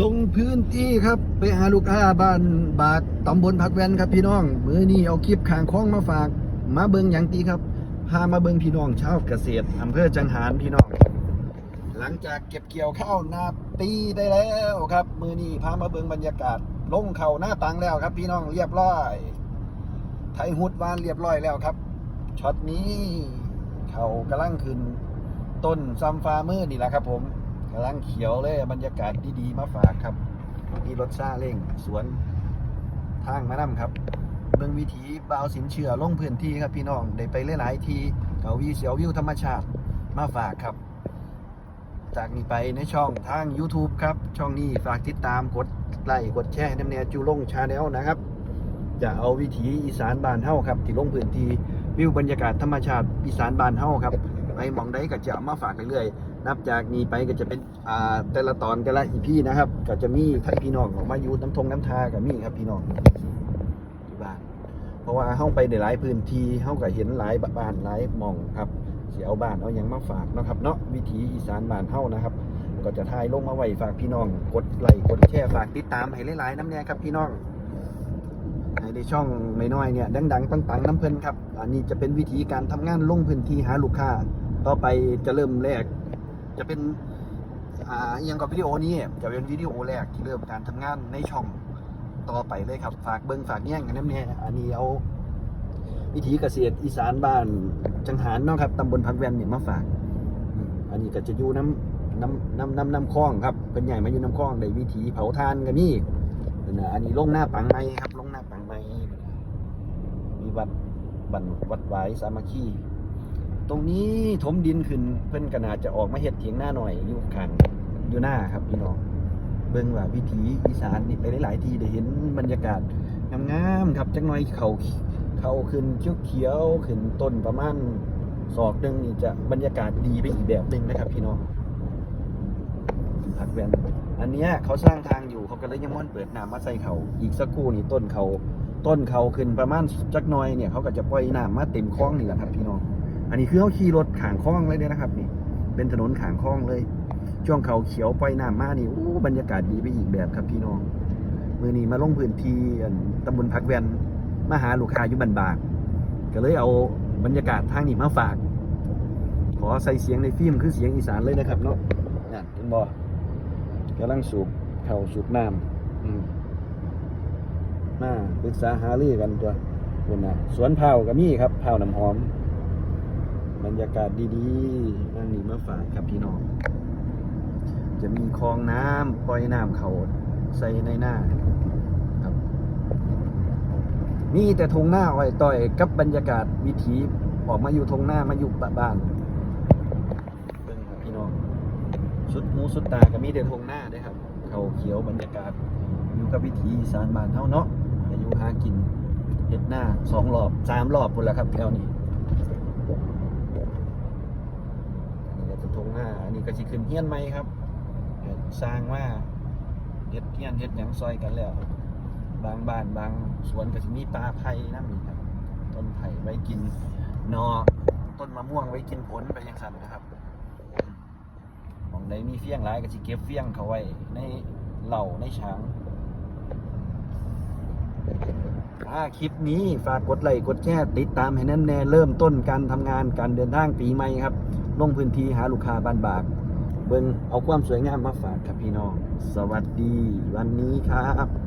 ลงพื้นที่ครับไปหาลูกค้าบ้านบาทตำบลผักแวนครับพี่น้องมือนี้เอาคลิปขางคล้องมาฝาก มาเบิงอย่างตีครับ พามาเบิงพี่น้องชาวเกษตรอำเภอจังหารพี่น้อง หลังจากเก็บเกี่ยวข้าวนาปีได้แล้วครับ มือนี้พามาเบิงบรรยากาศ ลงเข่าหน้าตังแล้วครับ พี่น้องเรียบร้อย ไทยฮุดวานเรียบร้อยแล้วครับช็อตนี้ เขากำลังขึ้น ต้นซัมฟาร์เมอร์นี่แหละครับผม กำลังเขียวเลยบรรยากาศดีๆมาฝากครับมีรถซาเร่งสวนทางมานำครับเมืองวิถีบาวสินเชื่อลงพื้นที่ครับพี่น้องได้ไปหลายๆทีเขาวีเสียววิวธรรมชาติมาฝากครับ จากนี้ไปในช่องทาง YouTube ครับ ช่องนี้ฝากติดตามกดไลค์กดแชร์น้ำแนวจูลงชาแนลนะครับ จะเอาวิถีอีสานบานเฮ้าครับ ที่ลงพื้นที่วิวบรรยากาศธรรมชาติอีสานบานเฮ้าครับ ไปมองใดก็จะเอามาฝากเรื่อยๆนับจากนี้ไปก็จะเป็นอ่าแต่ละตอนแต่ละอีพีนะครับ ก็จะมีท่านพี่น้องออกมาอยู่น้ำทงน้ำทากับมีครับพี่น้องที่บ้าน เพราะว่าเฮ้าไปในหลายพื้นที่เฮ้าก็เห็นหลายบ้านหลายมองครับสิเอาบ้านเอาหยังมาฝากนะครับเนาะวิถีอีสานบ้านเฮ้านะครับ ก็จะถ่ายลงมาไว้ฝากพี่น้อง กดไลค์กดแชร์ฝากติดตามให้หลายๆน้ำแน่ครับพี่น้องให้ในช่องน้อยๆเนี่ยดังๆปังๆน้ำเพลินครับ อันนี้จะเป็นวิธีการทำงานลงพื้นที่หาลูกค้า ต่อไปจะเริ่มแรก จะเป็นอ่าอหยังกับวิดีโอนี้จะเป็นวิดีโอแรกที่เริ่มการทำงานในช่องต่อไปเลยครับ ฝากเบิ้งฝากแย่งกันน้ำเนี่ยอันนี้เอาวิถีเกษตรอีสานบ้านจังหารเนาะครับตำบลพักแวนเนี่ยมาฝาก อันนี้ก็จะอยู่น้ำน้ำน้ำน้ำน้ำคลองครับเป็นใหญ่มาอยู่น้ำคลองได้วิถีเผาทานกันนี่นะอันนี้ลงหน้าปังไม้ครับลงหน้าปังไม้มีวัดบันวัดไว้สามัคคี ตรงนี้ถมดินขึ้นเพิ่นก็น่าจะออกมาเฮ็ดเถียงหน้าหน่อยอยู่ข้างอยู่หน้าครับพี่น้องเบิ่งว่าวิถีอีสานนี่ไปหลายๆที่ได้เห็นบรรยากาศงามๆครับจักหน่อยเขาเขาขึ้นเขียวๆขึ้นต้นประมาณศอกหนึงนี่จะบรรยากาศดีไปอีกแบบหนึงนะครับพี่น้องผักแวนอันเนี้ยเขาสร้างทางอยู่เขาก็เลยยังม่อนเปิดน้ำมาใส่เขาอีกสักครู่นี่ต้นเขาต้นเขาขึ้นประมาณจักหน่อยเนี่ยเขาก็จะปล่อยน้ำมาเต็มคลองนี่แหละครับพี่น้อง นนี้คือเขาขี่รถขางคลองเลยเนี่ยนะครับ นี่ เป็นถนนขางคลองเลย ช่วงเขาเขียวปล่อยน้ำมานี่โอ้บรรยากาศดีไปอีกแบบครับพี่น้องมือนี้มาลงพื้นที่ตำบลพักแวนมาหาลูกค้าอยู่บันบากก็เลยเอาบรรยากาศทางนี้มาฝาก ขอใส่เสียงในฟิล์มคือเสียงอีสานเลยนะครับเนาะนั่นเห็นบ่กำลังสูบเข่าสูบน้ำมาปรึกษาหารือกันตัวคุณนะสวนเผาวก็มีครับเผาน้ำหอม รรยากาศดีๆนั่งนี่มาฝากครับพี่น้อง จะมีคลองน้ำปล่อยน้ำเขาใส่ในหน้าครับ มีแต่ทงหน้าอ้อยต่อยกับบรรยากาศวิถีออกมาอยู่ทงหน้ามาอยู่บ้านเบิ่งครับพี่น้องสุดหูสุดตาก็มีแต่ทงหน้าเด้ครับ เขาเขียวบรรยากาศอยู่กับวิถีสานบานเฮาเนาะอายุหากินเฮ็ดหน้าสองรอบสามรอบพุ่นแล้วครับแถวนี้นี้ก็จะทงหน้า อันนี้ก็สิขึ้นเฮียนใหม่ครับสร้างว่าเฮ็ดเฮียนเฮ็ดหยังซอยกันแล้ว บางบ้านบางสวนก็สิมีปลาไผ่นำนี่ครับ ต้นไผ่ไว้กินนอต้นมะม่วงไว้กินผลไปจังซั่นนะครับหมองใดมีเฟี้ยงหลายก็สิเก็บเฟี้ยงเขาไว้ในเหล่าในช้างถ้าคลิปนี้ฝากกดไลค์กดแชร์ติดตามให้แน่นแน่เริ่มต้นการทำงานการเดินทางปีใหม่ครับ ลงพื้นที่หาลูกค้าบ้านบาก เบิ่งเอาความสวยงามมาฝากครับพี่น้อง สวัสดีวันนี้ครับ